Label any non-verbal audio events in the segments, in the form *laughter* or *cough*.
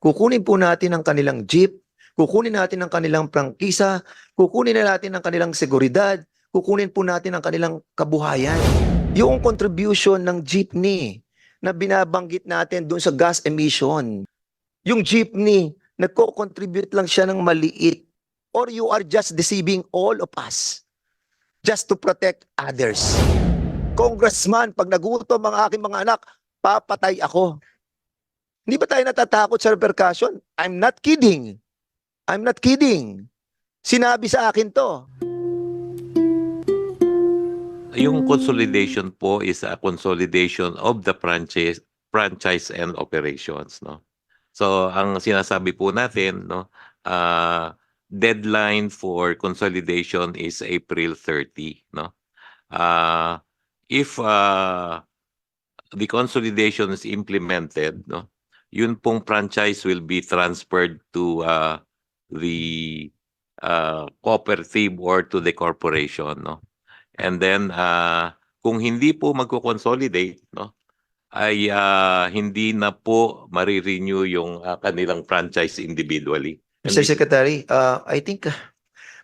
kukunin po natin ang kanilang jeep, kukunin natin ang kanilang prangkisa, kukunin na natin ang kanilang seguridad, kukunin po natin ang kanilang kabuhayan. Yung contribution ng jeepney na binabanggit natin doon sa gas emission, yung jeepney, nagko-contribute lang siya ng maliit or you are just deceiving all of us just to protect others. Congressman, pag nagutom ang aking mga anak, papatay ako. Hindi ba tayo natatakot sa repercussion? I'm not kidding. I'm not kidding. Sinabi sa akin to. Yung consolidation po is a consolidation of the franchise franchise and operations no. So ang sinasabi po natin no uh, deadline for consolidation is April 30 no. Uh, if uh, the consolidation is implemented no yun pong franchise will be transferred to uh, the uh, cooperative or to the corporation no And then ah, kung hindi po magko-consolidate no ay ah, hindi na po marirenew yung ah, kanilang franchise individually. Mr. Secretary, uh, I think uh,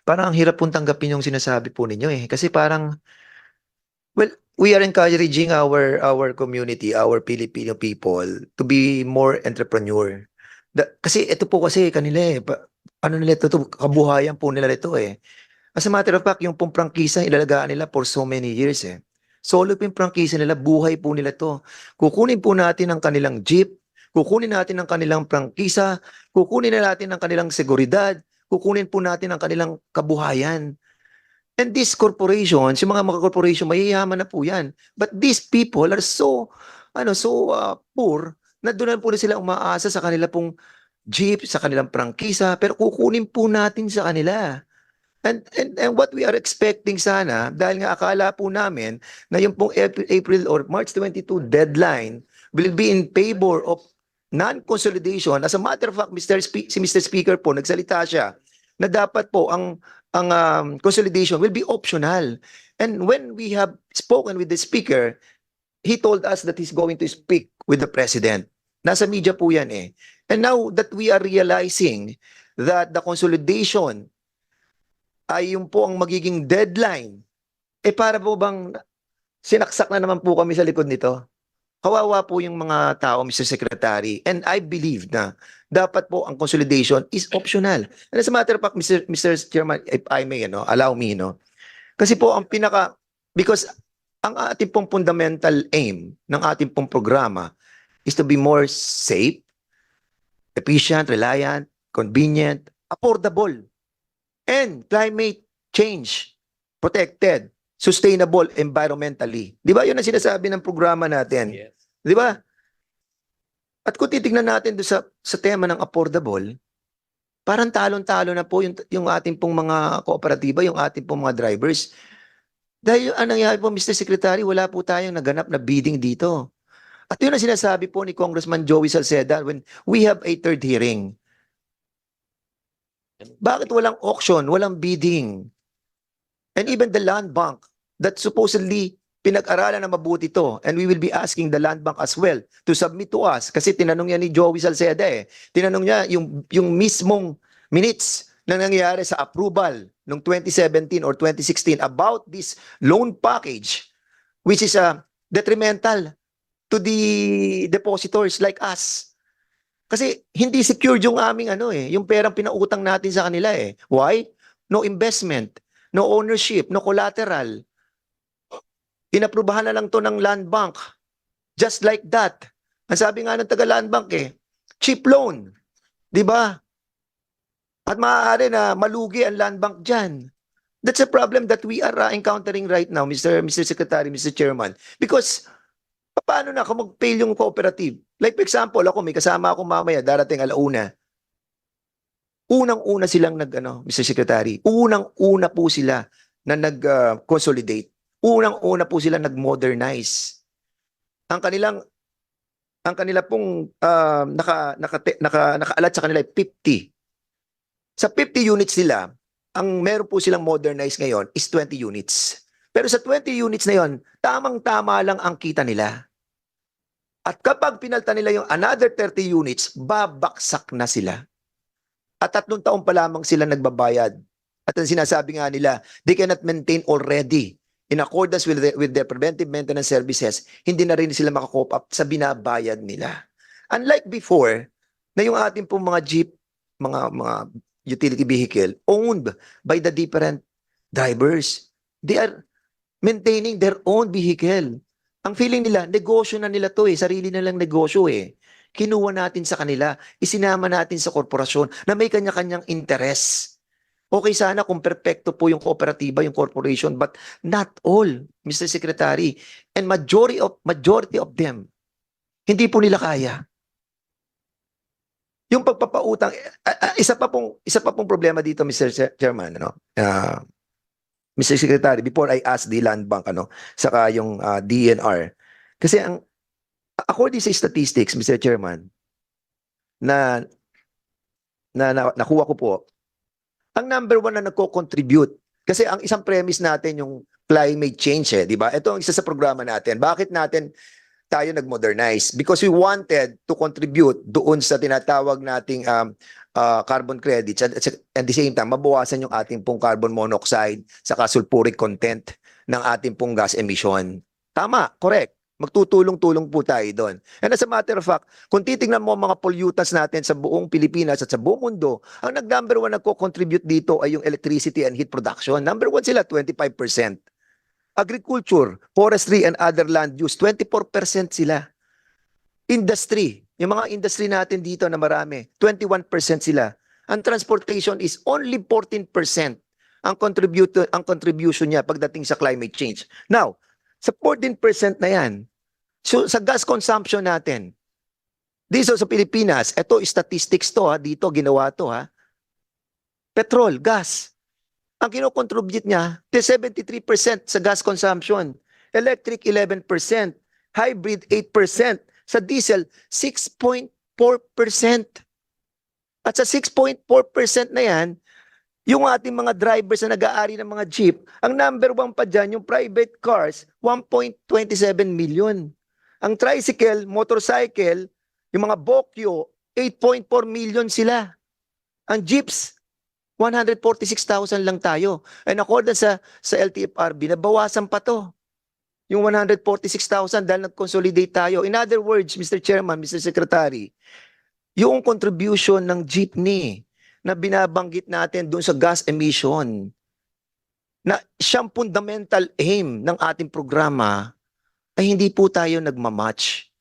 parang ang hirap pong tanggapin yung sinasabi po ninyo eh. Kasi parang, well, we are encouraging our our community, our Filipino people to be more entrepreneur. Da- kasi ito po kasi kanila eh, pa- ano nila ito, ito, kabuhayan po nila ito eh. As a matter of fact, yung pong prangkisa, ilalagaan nila for so many years eh. Solo po yung prangkisa nila, buhay po nila to. Kukunin po natin ang kanilang jeep, kukunin natin ang kanilang prangkisa, kukunin na natin ang kanilang seguridad, kukunin po natin ang kanilang kabuhayan. And these corporations, yung mga mga corporation, mayayaman na po yan. But these people are so, ano, so uh, poor, na doon po na sila umaasa sa kanila pong jeep, sa kanilang prangkisa, pero kukunin po natin sa kanila. And, and, and what we are expecting sana, dahil nga akala po namin na yung pong April or March 22 deadline will be in favor of non-consolidation. As a matter of fact, Mr. Spe- si Mr. Speaker po, nagsalita siya na dapat po ang ang um, consolidation will be optional. And when we have spoken with the Speaker, he told us that he's going to speak with the President. Nasa media po yan eh. And now that we are realizing that the consolidation ay yung po ang magiging deadline, eh para po bang sinaksak na naman po kami sa likod nito? Kawawa po yung mga tao, Mr. Secretary. And I believe na dapat po ang consolidation is optional. And as a matter of fact, Mr. Mr. Chairman, if I may, ano, allow me, no? Kasi po ang pinaka, because ang ating pong fundamental aim ng ating pong programa is to be more safe, efficient, reliant, convenient, affordable, and climate change protected, sustainable environmentally. Di ba? Yun ang sinasabi ng programa natin. Yes. Di ba? At kung titignan natin doon sa, sa tema ng affordable, parang talon-talo na po yung, yung ating pong mga kooperatiba, yung ating pong mga drivers. Dahil ang nangyari po, Mr. Secretary, wala po tayong naganap na bidding dito. At yun ang sinasabi po ni Congressman Joey Salceda when we have a third hearing. Bakit walang auction, walang bidding? And even the land bank that supposedly pinag-aralan na mabuti to and we will be asking the land bank as well to submit to us kasi tinanong niya ni Joey Salceda eh. Tinanong niya yung, yung mismong minutes na nangyari sa approval noong 2017 or 2016 about this loan package which is a detrimental to the depositors like us. Kasi hindi secured yung aming ano eh, yung perang pinautang natin sa kanila eh. Why? No investment, no ownership, no collateral. Inaprubahan na lang to ng land bank. Just like that. Ang sabi nga ng taga land bank eh, cheap loan. 'Di ba? At maaari na malugi ang land bank diyan. That's a problem that we are uh, encountering right now, Mr. Mr. Secretary, Mr. Chairman. Because paano na kung mag-fail yung cooperative? Like for example, ako may kasama ako mamaya darating alauna. Unang-una silang nag ano, Mr. Secretary, unang-una po sila na nag-consolidate. Unang-una po sila nag-modernize. Ang kanilang ang kanila pong um, naka, naka, naka, nakaalat sa kanila ay 50. Sa 50 units nila, ang meron po silang modernize ngayon is 20 units. Pero sa 20 units na yon, tamang-tama lang ang kita nila. At kapag pinalta nila yung another 30 units, babaksak na sila. At tatlong taon pa lamang sila nagbabayad. At ang sinasabi nga nila, they cannot maintain already in accordance with, the, with their preventive maintenance services, hindi na rin sila makakope up sa binabayad nila. Unlike before, na yung ating pong mga jeep, mga, mga utility vehicle, owned by the different drivers. They are maintaining their own vehicle. Ang feeling nila, negosyo na nila to eh, sarili nilang negosyo eh. Kinuha natin sa kanila, isinama natin sa korporasyon na may kanya-kanyang interes. Okay sana kung perpekto po yung kooperatiba, yung corporation, but not all, Mr. Secretary. And majority of majority of them, hindi po nila kaya. Yung pagpapautang, ah, ah, isa pa pong isa pa pong problema dito, Mr. Chair- Chairman, ano? Ah, Mr. Secretary, before I ask the Land Bank, ano, saka yung ah, DNR. Kasi ang according sa statistics, Mr. Chairman, na na, na nakuha ko po, ang number one na nagko-contribute, kasi ang isang premise natin yung climate change eh, di ba? Ito ang isa sa programa natin. Bakit natin tayo nag-modernize? Because we wanted to contribute doon sa tinatawag nating um, uh, carbon credits at, at the same time, mabawasan yung ating pong carbon monoxide sa sulfuric content ng ating pong gas emission. Tama, correct. Magtutulong-tulong po tayo doon. And as a matter of fact, kung titingnan mo ang mga pollutants natin sa buong Pilipinas at sa buong mundo, ang nag-number one nagko-contribute dito ay yung electricity and heat production. Number one sila, 25%. Agriculture, forestry, and other land use, 24% sila. Industry, yung mga industry natin dito na marami, 21% sila. Ang transportation is only 14% ang contribute ang contribution niya pagdating sa climate change. Now, sa 14% na yan, so sa gas consumption natin, dito sa Pilipinas, ito statistics to ha, dito ginawa to ha. Petrol, gas. Ang kinocontribute niya, 73% sa gas consumption. Electric, 11%. Hybrid, 8%. Sa diesel, 6.4%. At sa 6.4% na yan, yung ating mga drivers na nag-aari ng mga jeep, ang number one pa dyan, yung private cars, 1.27 million. Ang tricycle, motorcycle, yung mga bokyo, 8.4 million sila. Ang jeeps, 146,000 lang tayo. And according sa, sa LTFRB, nabawasan pa to. Yung 146,000 dahil nag-consolidate tayo. In other words, Mr. Chairman, Mr. Secretary, yung contribution ng jeepney na binabanggit natin doon sa gas emission na siyang fundamental aim ng ating programa ay hindi po tayo nagmamatch.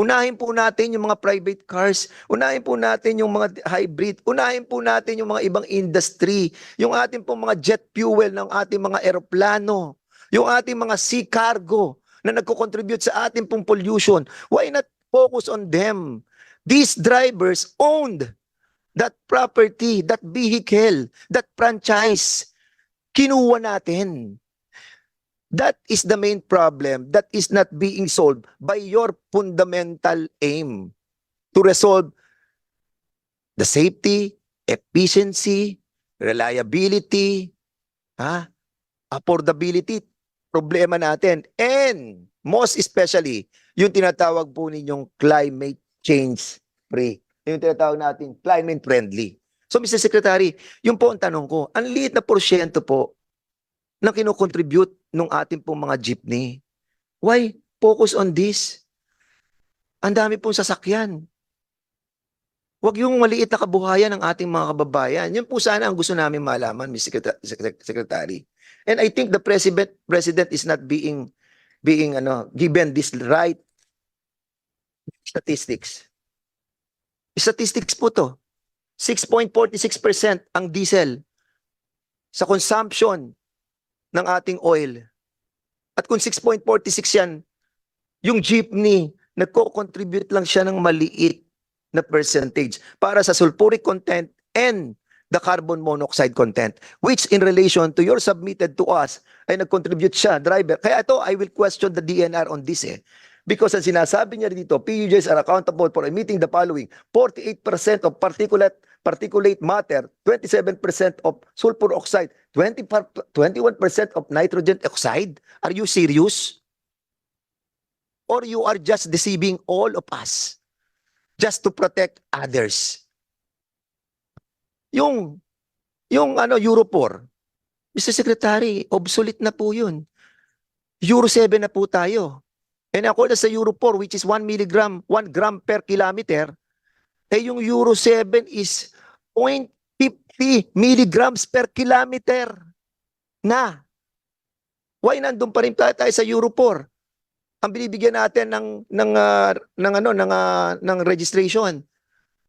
Unahin po natin yung mga private cars, unahin po natin yung mga hybrid, unahin po natin yung mga ibang industry, yung ating po mga jet fuel ng ating mga eroplano, yung ating mga sea cargo na nagko-contribute sa ating pong pollution. Why not focus on them? These drivers owned that property, that vehicle, that franchise. Kinuha natin. That is the main problem that is not being solved by your fundamental aim to resolve the safety, efficiency, reliability, ha? affordability, problema natin. And most especially, yung tinatawag po ninyong climate change free. Yung tinatawag natin climate friendly. So Mr. Secretary, yung po ang tanong ko, ang liit na porsyento po na kinocontribute ng ating pong mga jeepney. Why focus on this? Ang dami pong sasakyan. Huwag yung maliit na kabuhayan ng ating mga kababayan. Yun po sana ang gusto namin malaman, Secret- Secretary. And I think the president president is not being being ano given this right statistics. Statistics po to. 6.46% ang diesel sa consumption ng ating oil. At kung 6.46 yan, yung jeepney, nagko-contribute lang siya ng maliit na percentage para sa sulfuric content and the carbon monoxide content, which in relation to your submitted to us, ay nag-contribute siya, driver. Kaya ito, I will question the DNR on this eh. Because ang sinasabi niya dito, PUJs are accountable for emitting the following, 48% of particulate particulate matter, 27% of sulfur oxide, 20 par- 21% of nitrogen oxide. Are you serious? or you are just deceiving all of us just to protect others. Yung yung ano Euro 4, Mr. Secretary, obsolete na po 'yun. Euro 7 na po tayo. And according sa Euro 4 which is 1 milligram, 1 gram per kilometer, eh yung Euro 7 is 0.50 milligrams per kilometer na. Why nandun pa rin tayo sa Euro 4? Ang binibigyan natin ng ng ah, ng ano ng ah, ng registration.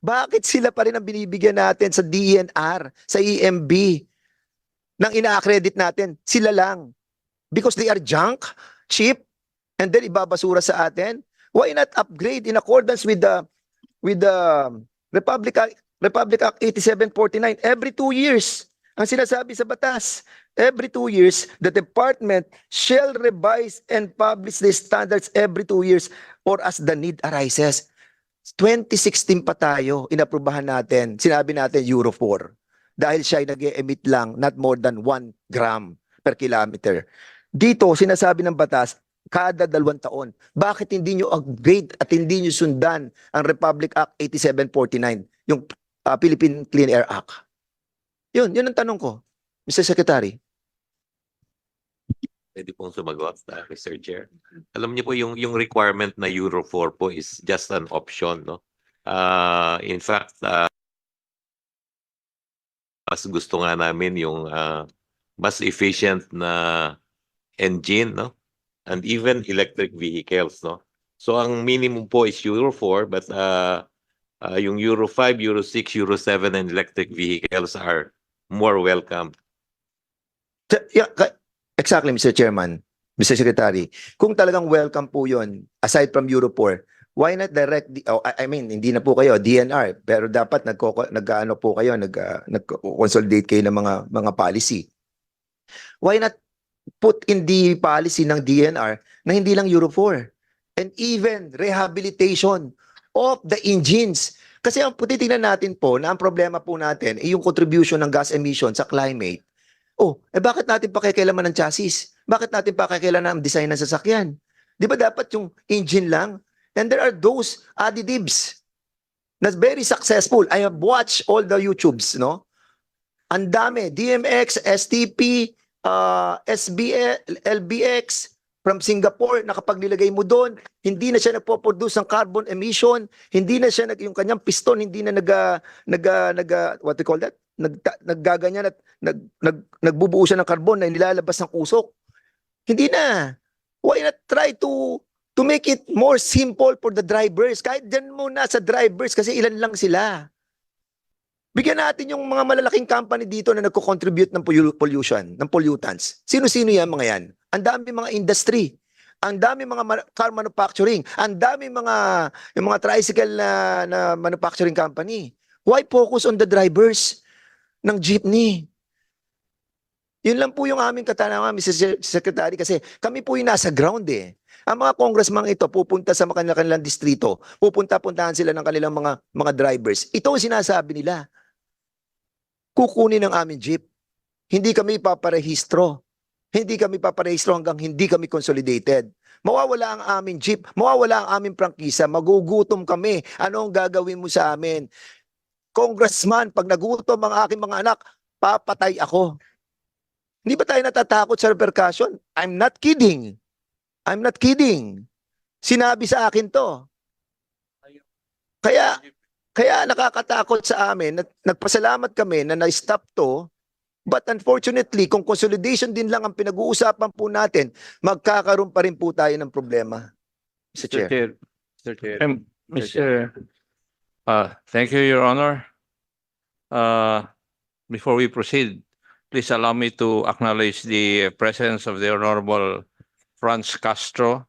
Bakit sila pa rin ang binibigyan natin sa DNR, sa EMB, nang ina-accredit natin? Sila lang. Because they are junk, cheap, and then ibabasura sa atin? Why not upgrade in accordance with the with the Republic Act, Republic Act 8749 every two years? Ang sinasabi sa batas, every two years, the department shall revise and publish the standards every two years or as the need arises. 2016 pa tayo, inaprubahan natin, sinabi natin Euro 4. Dahil siya ay nag emit lang not more than 1 gram per kilometer. Dito, sinasabi ng batas, kada dalawang taon. Bakit hindi nyo upgrade at hindi nyo sundan ang Republic Act 8749, yung uh, Philippine Clean Air Act? Yun, yun ang tanong ko, Mr. Secretary. Pwede pong sumagot, uh, Mr. Chair. Alam niyo po yung yung requirement na Euro 4 po is just an option, no? Uh, in fact, uh, mas gusto nga namin yung uh, mas efficient na engine, no? And even electric vehicles, no? So ang minimum po is Euro 4 but uh, uh, yung Euro 5, Euro 6, Euro 7 and electric vehicles are more welcome. Yeah, exactly, Mr. Chairman, Mr. Secretary. Kung talagang welcome po yun, aside from Euro 4, why not direct, the, oh, I mean, hindi na po kayo, DNR, pero dapat nagko, nag-ano po kayo, nag, ah, nag-consolidate kayo ng mga, mga policy. Why not put in the policy ng DNR na hindi lang Euro 4 and even rehabilitation of the engines. Kasi ang titingnan natin po na ang problema po natin ay yung contribution ng gas emission sa climate Oh, eh bakit natin pakikialaman ng chassis? Bakit natin pakikialaman ng design ng sasakyan? Di ba dapat yung engine lang? And there are those additives that's very successful. I have watched all the YouTubes, no? Ang dami. DMX, STP, uh, SBL, LBX, from Singapore, nakapaglilagay mo doon, hindi na siya nagpo-produce ng carbon emission, hindi na siya nag yung kanyang piston hindi na nag nag nag what do you call that? Nag naggaganyan at nag, nag nagbubuo siya ng carbon na nilalabas ng usok. Hindi na. Why not try to to make it more simple for the drivers? Kahit dyan muna sa drivers kasi ilan lang sila. Bigyan natin yung mga malalaking company dito na nagko-contribute ng pollu- pollution, ng pollutants. Sino-sino yan mga yan? Ang dami mga industry. Ang dami mga car manufacturing. Ang dami mga yung mga tricycle na, na manufacturing company. Why focus on the drivers ng jeepney? Yun lang po yung aming katanungan, Mr. Se- Secretary, kasi kami po yung nasa ground eh. Ang mga congressman ito pupunta sa kanilang distrito, pupunta-puntahan sila ng kanilang mga mga drivers. Ito ang sinasabi nila. Kukunin ng aming jeep. Hindi kami paparehistro. Hindi kami paparehistro hanggang hindi kami consolidated. Mawawala ang aming jeep, mawawala ang aming prangkisa, magugutom kami. Ano ang gagawin mo sa amin? Congressman, pag nagutom ang aking mga anak, papatay ako. Hindi ba tayo natatakot sa repercussion? I'm not kidding. I'm not kidding. Sinabi sa akin to. Kaya, kaya nakakatakot sa amin, nag- nagpasalamat kami na na-stop to, but unfortunately, kung consolidation din lang ang pinag-uusapan po natin, magkakaroon pa rin po tayo ng problema. Mr. Chair. Mr. Chair. Um, Mr. Uh, thank you, Your Honor. Uh, before we proceed, please allow me to acknowledge the presence of the Honorable Franz Castro,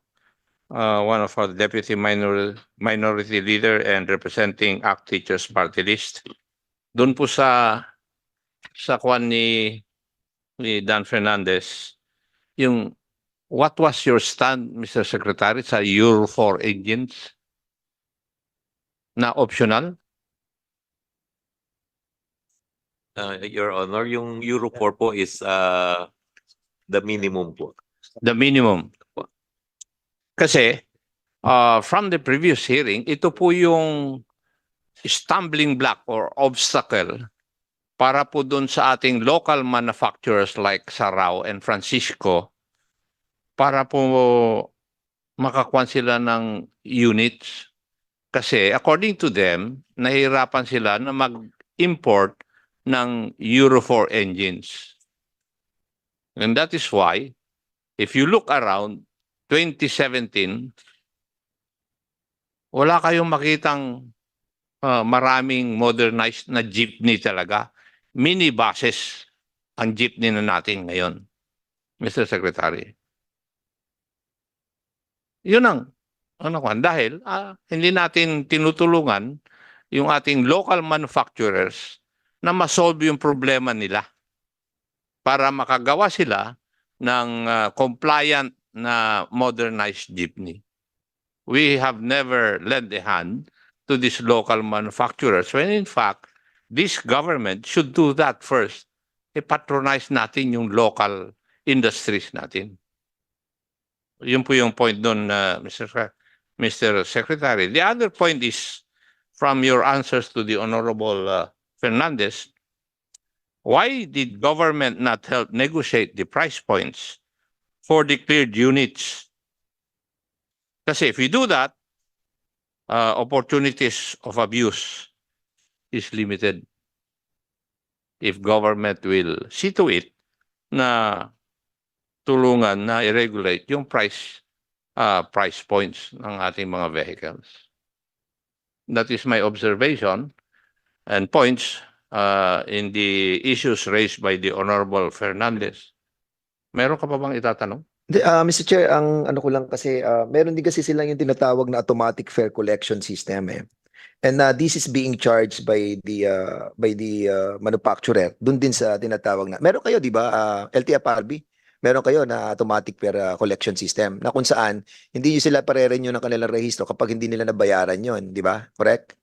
uh, one of our deputy minor, minority leader and representing ACT Teachers Party List. Doon po sa sa kwan ni ni Dan Fernandez, yung what was your stand, Mr. Secretary, sa Euro 4 engines? na optional? Uh, Your Honor, yung Euro 4 po is uh, the minimum po. The minimum. Kasi uh, from the previous hearing, ito po yung stumbling block or obstacle para po doon sa ating local manufacturers like Sarao and Francisco para po makakuan sila ng units. Kasi according to them, nahihirapan sila na mag-import ng Euro 4 engines. And that is why, if you look around 2017, wala kayong makitang ah, maraming modernized na jeepney talaga. Minibuses ang jeepney na natin ngayon, Mr. Secretary. Yun ang ano kwan, dahil ah, hindi natin tinutulungan yung ating local manufacturers na masolve yung problema nila para makagawa sila ng ah, compliant na modernized jeepney. We have never lent a hand to these local manufacturers when in fact this government should do that first. I-patronize natin yung local industries natin. Yun po yung point doon, uh, Mr. Mr. Secretary. The other point is from your answers to the Honorable uh, Fernandez, why did government not help negotiate the price points for declared units? Kasi if we do that, uh, opportunities of abuse is limited. If government will see to it na tulungan na i-regulate yung price uh, price points ng ating mga vehicles. That is my observation and points uh, in the issues raised by the Honorable Fernandez. Meron ka pa bang itatanong? Hindi, ah, Mr. Chair, ang ano ko lang kasi, ah, meron din kasi silang yung tinatawag na automatic fare collection system eh. And uh, this is being charged by the uh, by the uh, manufacturer. Doon din sa tinatawag na. Meron kayo, 'di ba? ah, LTFRB. Meron kayo na automatic fare ah, collection system na kung saan hindi niyo sila pare-renew ng kanilang rehistro kapag hindi nila nabayaran 'yon, 'di ba? Correct?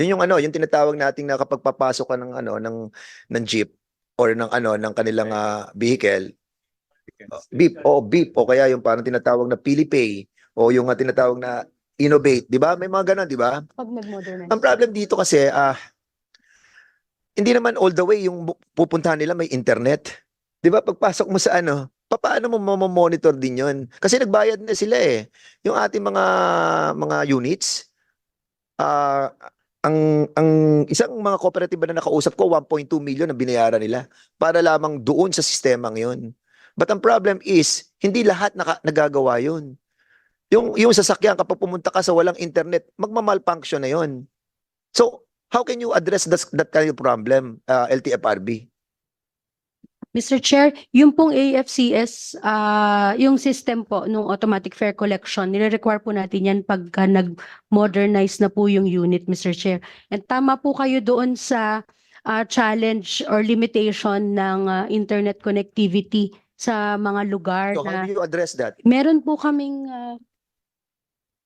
Yun yung ano, yung tinatawag nating na kapag papasok ka ng ano ng ng jeep or ng ano ng kanilang ah, vehicle uh, beep o beep o kaya yung parang tinatawag na PiliPay o yung ah, tinatawag na Innovate, 'di ba? May mga ganun, 'di ba? Pag nag-modernize. Ang problem dito kasi ah hindi naman all the way yung pupuntahan nila may internet. 'Di ba? Pagpasok mo sa ano, paano mo monitor din 'yon? Kasi nagbayad na sila eh. Yung ating mga mga units ah ang ang isang mga cooperative na nakausap ko 1.2 million ang binayaran nila para lamang doon sa sistemang 'yon. But ang problem is hindi lahat naka, nagagawa 'yun. Yung yung sasakyan kapag pumunta ka sa walang internet, magma-malfunction na 'yon. So, how can you address that, that kind of problem, uh, LTFRB? Mr. Chair, yung pong AFCS, ah, yung system po nung automatic fare collection, nire-require po natin yan pagka nag-modernize na po yung unit, Mr. Chair. And tama po kayo doon sa ah, challenge or limitation ng ah, internet connectivity sa mga lugar So, na how do you address that? meron po kaming ah,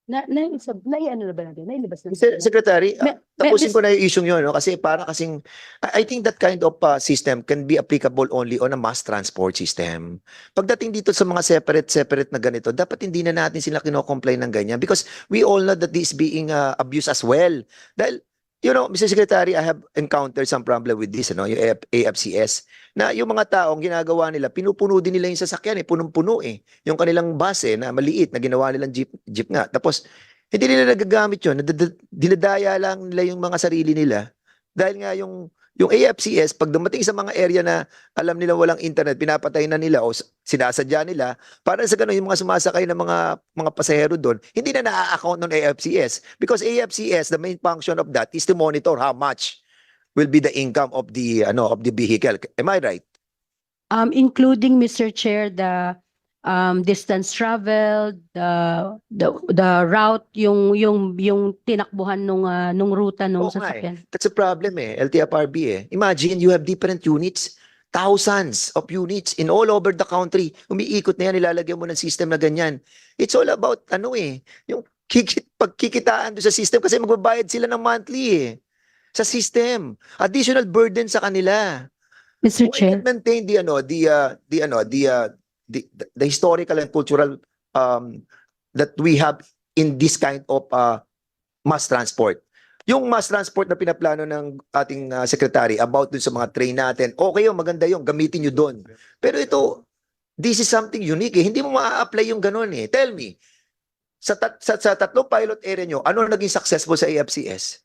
na na na ano na ba natin? Nailabas na. Mr. Secretary, uh, tapusin ko na yung issue yun, no? kasi para kasing, I I think that kind of uh, system can be applicable only on a mass transport system. Pagdating dito sa mga separate-separate na ganito, dapat hindi na natin sila kino-comply ng ganyan because we all know that this is being uh, abused as well. Dahil, you know, Mr. Secretary, I have encountered some problem with this, ano, yung AF- AFCS, na yung mga taong ginagawa nila, pinupuno din nila yung sasakyan, eh, punong-puno eh. Yung kanilang bus eh, na maliit, na ginawa nilang jeep, jeep nga. Tapos, hindi nila nagagamit yun. Dinadaya lang nila yung mga sarili nila. Dahil nga yung yung AFCS, pag dumating sa mga area na alam nila walang internet, pinapatay na nila o sinasadya nila, para sa ganun, yung mga sumasakay na mga mga pasahero doon, hindi na na-account ng AFCS. Because AFCS, the main function of that is to monitor how much will be the income of the ano of the vehicle. Am I right? Um, including, Mr. Chair, the um, distance traveled, the, the, the route, yung, yung, yung tinakbuhan nung, ah, nung ruta nung nga eh. sasakyan. That's a problem eh, LTFRB eh. Imagine you have different units, thousands of units in all over the country. Umiikot na yan, nilalagyan mo ng system na ganyan. It's all about ano eh, yung kikit, pagkikitaan doon sa system kasi magbabayad sila ng monthly eh. Sa system. Additional burden sa kanila. Mr. Chair, maintain the ano, the uh, the ano, the uh, the, the, historical and cultural um, that we have in this kind of uh, mass transport. Yung mass transport na pinaplano ng ating uh, secretary about dun sa mga train natin, okay yun, maganda yun, gamitin nyo doon. Pero ito, this is something unique eh. Hindi mo maa-apply yung ganun eh. Tell me, sa, tat- sa, sa tatlong pilot area nyo, ano naging successful sa AFCS?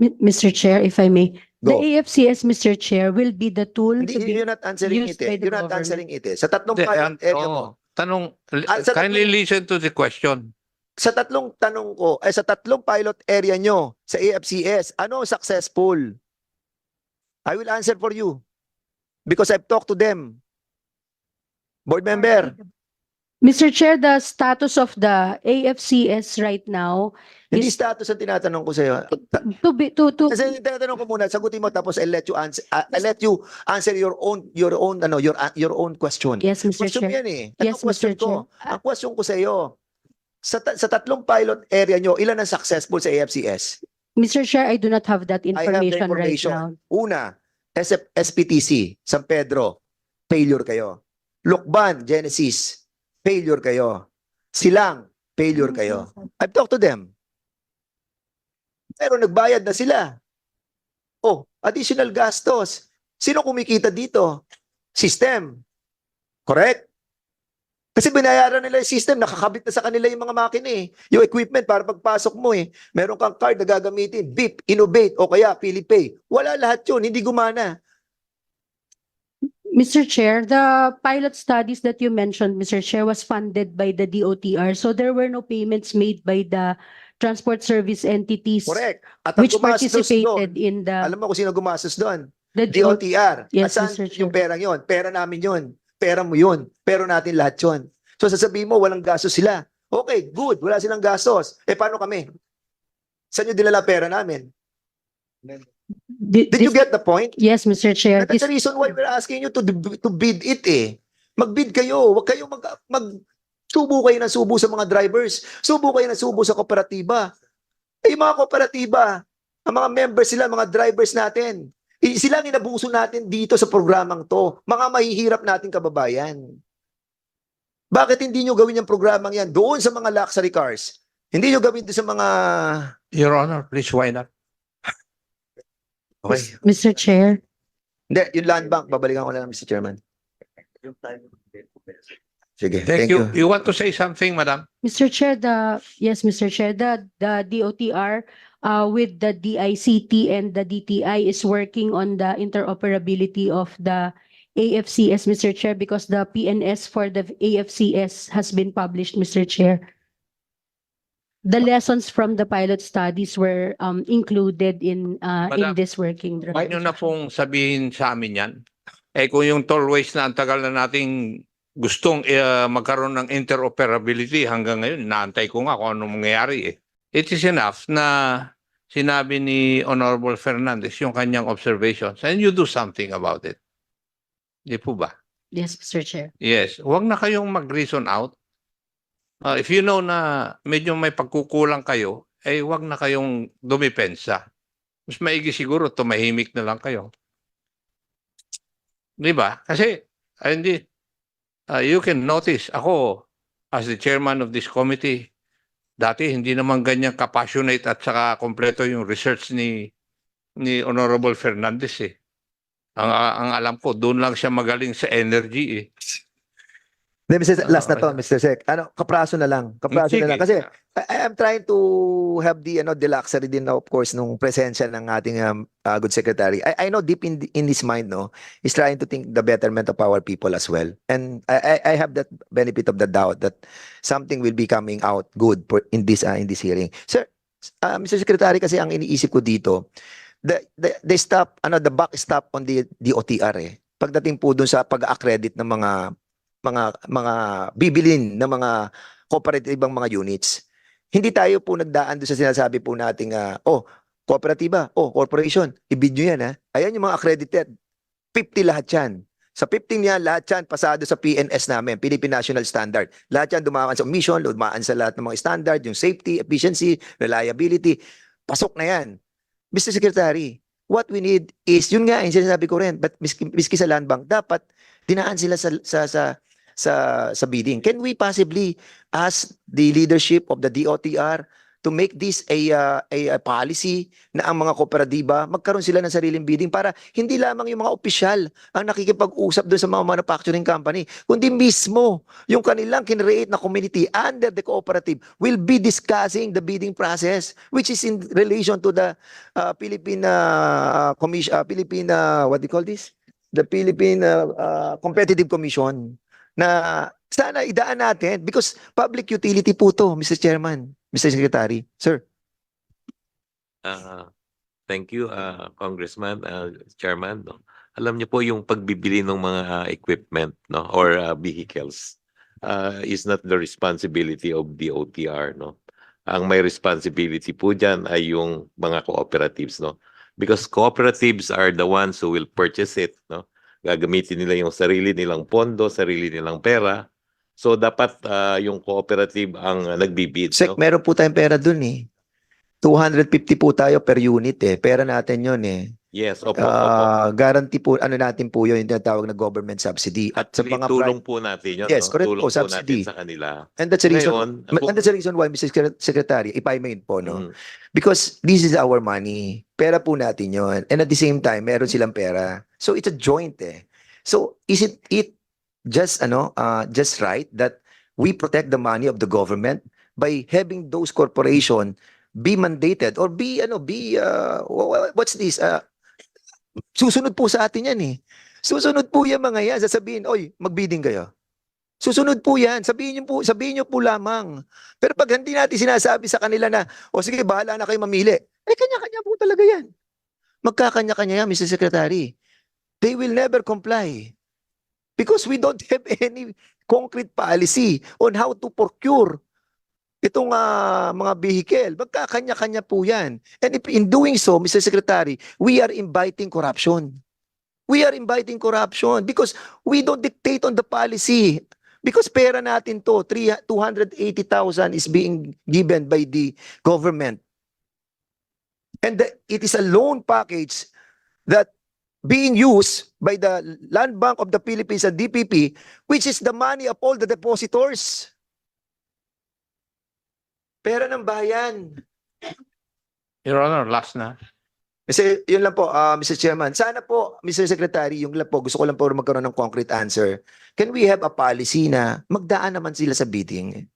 Mr. Chair, if I may, the Go. AFCS, Mr. Chair, will be the tool Hindi, to be you're not answering used it eh. by the You're not government. answering it eh. Sa tatlong Hindi, an- area mo, oo. Tanong, li- Ah, sa kindly tatlong- listen to the question. sa tatlong tanong ko, ay sa tatlong pilot area nyo sa AFCS, ano ang successful? I will answer for you. Because I've talked to them. Board member, Mr. Chair, the status of the AFCS right now hindi is status ang tinatanong ko sa iyo. to be, to, to, Kasi tinatanong ko muna, sagutin mo tapos I'll let you answer uh, I'll let you answer your own your own ano your uh, your own question. yes, Mr. Question Chair. yan eh. Yes, question Mr. ko? Chair. Ang question ko sa iyo, sa, ta- sa tatlong pilot area nyo, ilan ang successful sa AFCS? Mr. Chair, I do not have that I have the information right information. now. Una, SF, SPTC, San Pedro, failure kayo. Lukban, Genesis, failure kayo. Silang, failure kayo. I've talked to them. Pero nagbayad na sila. Oh, additional gastos. Sino kumikita dito? System. Correct? Kasi binayaran nila yung system, nakakabit na sa kanila yung mga makina eh. Yung equipment para pagpasok mo eh. Meron kang card na gagamitin, BIP, Innovate, o kaya PhilPay. Wala lahat yun, hindi gumana. Mr. Chair, the pilot studies that you mentioned, Mr. Chair, was funded by the DOTR. So there were no payments made by the transport service entities Correct. At ang which gumastos participated doon, in the, alam mo kung sino gumastos doon? the DOTR. Yes, Asan Mr. Chair. yung perang yon? Pera namin yon. Pera mo yun. Pero natin lahat yon. So sasabihin mo, walang gastos sila. Okay, good. Wala silang gastos. Eh, paano kami? Saan nyo dinala pera namin? Di- Did you get the point? Yes, Mr. Chair. That's This- the reason why we're asking you to to bid it eh. Magbid kayo. Huwag kayo mag, mag subo kayo ng subo sa mga drivers. Subo kayo ng subo sa kooperatiba. Eh, mga kooperatiba, ang mga members sila, mga drivers natin. Eh, sila ang inabuso natin dito sa programang to. Mga mahihirap nating kababayan. Bakit hindi nyo gawin yung programang yan doon sa mga luxury cars? Hindi nyo gawin doon sa mga... Your Honor, please why not? Okay. Mr. Chair. Hindi, yung land bank, babalikan ko na lang, Mr. Chairman. Sige, Thank you. You want to say something, Madam? Mr. Chair, the, yes, Mr. Chair, the, the DOTR uh, with the DICT and the DTI is working on the interoperability of the AFCS, Mr. Chair, because the PNS for the AFCS has been published, Mr. Chair. The lessons from the pilot studies were um, included in, uh, in Madam, this working. draft. Huwag nyo na pong sabihin sa amin yan. Eh kung yung tollways na ang tagal na nating gustong eh, magkaroon ng interoperability hanggang ngayon, inaantay ko nga kung anong mangyayari eh. It is enough na sinabi ni Honorable Fernandez yung kanyang observations and you do something about it. Di po ba? Yes, Mr. Chair. Yes. Huwag na kayong mag-reason out. Uh, if you know na medyo may pagkukulang kayo, eh huwag na kayong dumipensa. Mas maigi siguro tumahimik na lang kayo. Di ba? Kasi, ah, hindi, ah, you can notice, ako, as the chairman of this committee, dati hindi naman ganyan kapassionate at saka kompleto yung research ni ni Honorable Fernandez eh. Ang, ang alam ko, doon lang siya magaling sa energy eh. Hindi, Mr. Sec, last na to. Mr. Sec. Ano, kapraso na lang. Kapraso na Sige. lang. Kasi I, I am trying to have the ano the luxury din of course nung presensya ng ating um, uh, good secretary. I, I know deep in in his mind no, he's trying to think the betterment of our people as well. And I I, I have that benefit of the doubt that something will be coming out good for, in this uh, in this hearing. Sir, uh, Mr. Secretary kasi ang iniisip ko dito, the the, the stop ano the back stop on the DOTR eh. Pagdating po dun sa pag-accredit ng mga mga mga bibilin ng mga kooperatibang mga units. Hindi tayo po nagdaan doon sa sinasabi po nating ah, oh, kooperatiba, oh, corporation, ibid nyo yan ha. Ayan yung mga accredited. 50 lahat yan. Sa 15 yan, lahat yan pasado sa PNS namin, Philippine National Standard. Lahat yan dumaan sa mission, dumaan sa lahat ng mga standard, yung safety, efficiency, reliability. Pasok na yan. Mr. Secretary, what we need is, yun nga, yung sinasabi ko rin, but miski, miski sa land bank, dapat dinaan sila sa sa sa sa, sa bidding. Can we possibly ask the leadership of the DOTR to make this a, uh, a, a policy na ang mga kooperatiba magkaroon sila ng sariling bidding para hindi lamang yung mga opisyal ang nakikipag-usap doon sa mga manufacturing company, kundi mismo yung kanilang kinreate na community under the cooperative will be discussing the bidding process which is in relation to the uh, Philippine uh, commission uh, Philippine uh, what do you call this the Philippine uh, uh, Competitive Commission na sana idaan natin because public utility po to Mr. Chairman Mr. Secretary sir Ah, thank you, ah, Congressman, ah, Chairman. No? Alam niyo po yung pagbibili ng mga ah, equipment no or ah, vehicles ah, is not the responsibility of the OTR no. Ang may responsibility po diyan ay yung mga cooperatives no. Because cooperatives are the ones who will purchase it no. Gagamitin nila yung sarili nilang pondo, sarili nilang pera. So dapat ah, yung cooperative ang ah, nagbibid Sek no. meron po tayong pera dun eh 250 po tayo per unit eh pera natin yon eh Yes, opo, opo. Ah, guarantee po ano natin po yun yung tinatawag na government subsidy At sa mga tulong po natin yun. Yes, no? correct tulong po, po subsidy. natin sa kanila. and that's the reason Ngayon, And that's the reason why, Mr. Secre- Secretary, if I may po, no? Mm. Because this is our money. Pera po natin yon And at the same time, meron silang pera. So it's a joint eh. So is it it just ano uh, just right that we protect the money of the government by having those corporation be mandated or be ano be uh, wha- wha- what's this uh, susunod po sa atin yan eh. Susunod po yan mga yan. Sasabihin, oy, magbidding kayo. Susunod po yan. Sabihin niyo po, sabihin niyo po lamang. Pero pag hindi natin sinasabi sa kanila na, o sige, bahala na kayo mamili. Eh, kanya-kanya po talaga yan. Magkakanya-kanya yan, Mr. Secretary. They will never comply. Because we don't *laughs* have any concrete policy on how to procure itong ah, mga vehicle. Magkakanya-kanya po yan. And if in doing so, Mr. Secretary, we are inviting corruption. We are inviting corruption because we don't dictate on the policy. Because pera natin to, 3 280,000 is being given by the government. And the- it is a loan package that being used by the Land Bank of the Philippines and DPP, which is the money of all the depositors. Pera ng bayan. Your Honor, last na. Kasi yun lang po, ah, Mr. Chairman. Sana po, Mr. Secretary, yung lang po, gusto ko lang po magkaroon ng concrete answer. Can we have a policy na magdaan naman sila sa bidding?